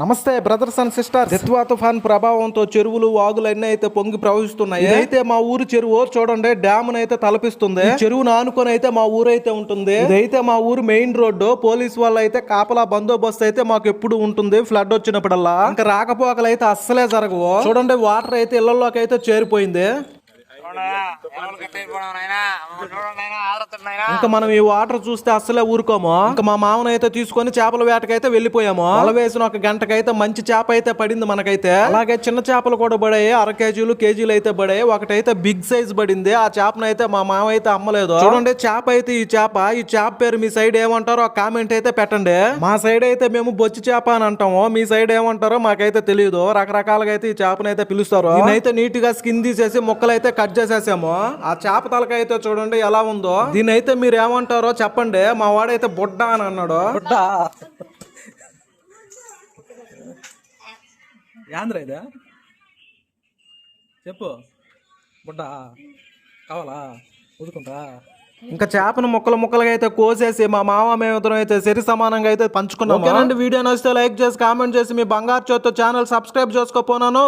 నమస్తే brothers and sisters Ditwah తుఫాన్ ప్రభావంతో చెరువులు వాగులు అన్నీ అయితే పొంగి ప్రవహిస్తున్నాయి అయితే మా ఊరు చెరువు చూడండి డ్యామ్ అయితే తలపిస్తుంది చెరువును ఆనుకొని అయితే మా ఊరు అయితే ఉంటుంది. ఇదైతే మా ఊరు మెయిన్ రోడ్డు. పోలీస్ వాళ్ళు అయితే కాపలా బందోబస్తు అయితే మాకు ఎప్పుడు ఉంటుంది ఫ్లడ్ వచ్చినప్పుడల్లా. ఇంకా రాకపోకలు అయితే అస్సలే జరగవు. చూడండి వాటర్ అయితే ఇళ్ళలోకి అయితే చేరిపోయింది. ఇంకా మనం ఈ వాటర్ చూస్తే అస్సలే ఊరుకోము ఇంకా మా మామను అయితే తీసుకొని చేపల వేటకైతే వెళ్ళిపోయాము వల వేసిన ఒక గంటకైతే మంచి చేప అయితే పడింది మనకైతే. అలాగే చిన్న చేపలు కూడా పడాయి అర కేజీలు కేజీలు అయితే పడాయి ఒకటైతే బిగ్ సైజ్ పడింది ఆ చేపను అయితే మా మామ అయితే అమ్మలేదు. చూడండి చేప అయితే ఈ చేప ఈ చేప పేరు మీ సైడ్ ఏమంటారో ఆ కామెంట్ అయితే పెట్టండి. మా సైడ్ అయితే మేము బొచ్చి చేప అని అంటాము మీ సైడ్ ఏమంటారో మాకైతే తెలియదు రకరకాలుగా అయితే ఈ చేపను అయితే పిలుస్తారు. అయితే నీట్గా స్కిన్ తీసేసి ముక్కలైతే కట్ చేసి చేసేసాము ఆ చేప తలకాయ అయితే చూడండి ఎలా ఉందో. దీని అయితే మీరు ఏమంటారో చెప్పండి. మా వాడైతే బుడ్డ అని అన్నాడు. ఇదే? చెప్పు. బుడ్డ. కావాలా? ఊదుకుంటా. ఇంకా చేపను ముక్కలు ముక్కలుగా అయితే కోసేసి మా మామ మేమిద్దరం అయితే సరి సమానంగా అయితే పంచుకున్నాం వీడియో నచ్చితే లైక్ చేసి కామెంట్ చేసి మీ బంగారు చేత్తో ఛానల్ సబ్స్క్రైబ్ చేసుకోపోనాను.